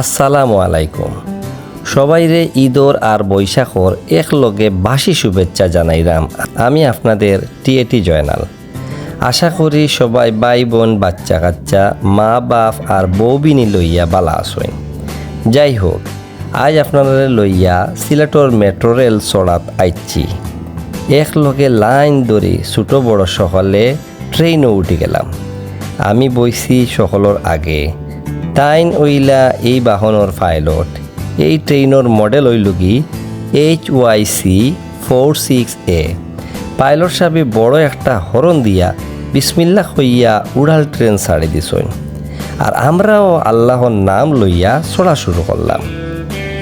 আসসালামু আলাইকুম। সবাইরে ঈদর আর বৈশাখর একলগে বাসি শুভেচ্ছা জানাইলাম আমি আপনাদের টিএটি জয়নাল। আশা করি সবাই ভাই বোন বাচ্চা কাচ্চা মা বাপ আর বৌবিনী লইয়া বালা আসেন যাই হোক আজ আপনাদের লইয়া সিলেটর মেট্রো রেল চড়াত আইছি একলগে লাইন ধরে ছোটো বড় সকলে ট্রেনও উঠে গেলাম। আমি বইছি সকলের আগে। টাইন ওইলা এই বাহনের পাইলট। এই ট্রেইনের মডেল হইল কি? H Y C four six A pilot সাহেবে বড় একটা হরণ দিয়া বিসমিল্লা হইয়া উড়াল ট্রেন ছাড়ি দিছইন আর আমরাও আল্লাহর নাম লইয়া চড়া শুরু করলাম।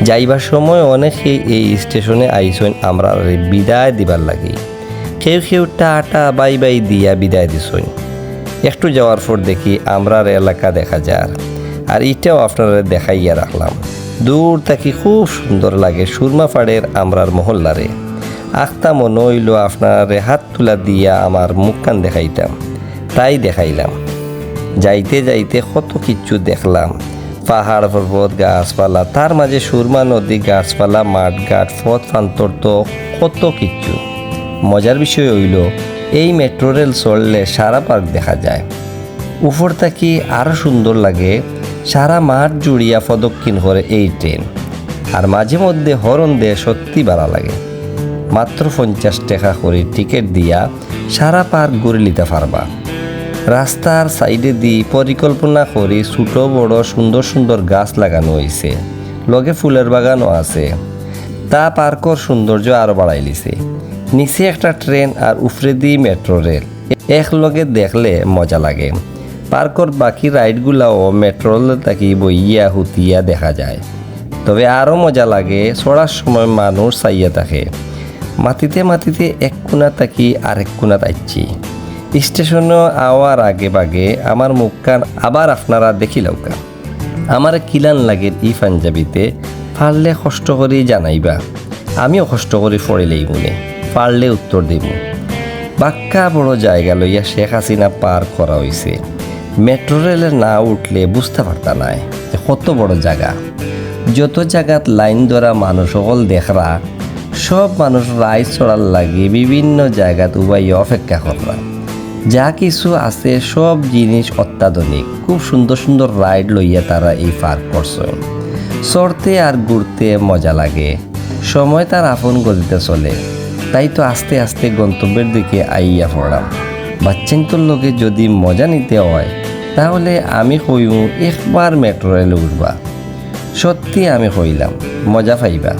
যাইবার সময় অনেকে এই স্টেশনে আইসইন আমরা বিদায় দিবার লাগি। কেউ কেউ টাটা, বাই বাই দিয়া বিদায় দিছইন একটু যাওয়ার পর দেখি আমরার এলাকা দেখা যার। আর এটাও আপনারা দেখাইয়া রাখলাম। দূর থাকি খুব সুন্দর লাগে সুরমা পাড়ের আমরার মহল্লারে। আখতা মনে হইল আপনারে হাত তুলা দিয়া আমার মুখখান দেখাইতাম, তাই দেখাইলাম। যাইতে যাইতে কত কিচ্ছু দেখলাম। পাহাড় পর্বত, গাছপালা, তার মাঝে সুরমা নদী, গাছপালা, মাঠ, ঘাট, পথ ফান্তর তো কত কিচ্ছু। মজার বিষয় হইল, এই মেট্রো রেল চললে সারা পার্ক দেখা যায়। উপর থাকি আরও সুন্দর লাগে সারা মাঠ জুড়িয়া প্রদক্ষিণ করে এই ট্রেন। আর মাঝে মধ্যে হরন দিয়ে সত্যি ভালো লাগে। মাত্র পঞ্চাশ টাকা করে টিকিট দিয়া সারা পার্ক ঘুরে নিতে পারবা। রাস্তার সাইডে দি পরিকল্পনা করে ছোট, বড়, সুন্দর সুন্দর গাছ লাগানো হয়েছে লগে ফুলের বাগানও আছে। তা পার্কর সৌন্দর্য আরও বাড়াই লিছে। নিচে একটা ট্রেন আর উফরে দিয়ে মেট্রো রেল। একলগে দেখলে মজা লাগে। পার্কর বাকি রাইডগুলাও মেট্রো রেল থাকি বইয়া হুতিয়া দেখা যায়। তবে আরও মজা লাগে চড়ার সময় মানুষ চাইয়া থাকে। মাটিতে মাটিতে এক কোনা থাকি আরেক কোনা তাইছি স্টেশনে আওয়ার আগে বাগে আমার মুখখান আবার আপনারা দেখিলাউকা আমার কিলান লাগে ই পাঞ্জাবিতে, পারলে কষ্ট করে জানাইবা। আমিও কষ্ট করে পড়িলেই মনে, পারলে উত্তর দিব বাক্কা বড় জায়গা লইয়া শেখ হাসিনা পার করা হয়েছে মেট্রো রেলে না উঠলে বুঝতে পারতা নাই যে কত বড় জায়গা। যত জায়গাত লাইন ধরা মানুষ সকল দেখরা, সব মানুষ রায় চড়ার লাগে বিভিন্ন জায়গাত উবাই অপেক্ষা কররা। যা কিছু আছে সব জিনিস অত্যাধুনিক, খুব সুন্দর সুন্দর রাইড লইয়া তারা এই পার্ক করছে। চড়তে আর ঘুরতে মজা লাগে, সময় তার আপন গতিতে চলে। তাই তো আস্তে আস্তে গন্তব্যের দিকে আইয়া পড়াম বাচ্চান্তর লোকে যদি মজা নিতে হয় তাহলে আমি কইমু, একবার মেট্রো রেলে উঠবা সত্যি আমি কইলাম, মজা পাইবা।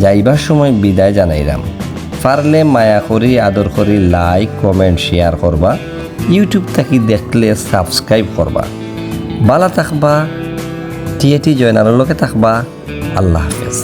যাইবার সময় বিদায় জানাইলাম। পারলে মায়া করি, আদর করি লাইক কমেন্ট শেয়ার করবা। ইউটিউব থাকি দেখলে সাবস্ক্রাইব করবা। বালা থাকবা টিএটি জয়নার লোকে থাকবা। আল্লাহ হাফেজ।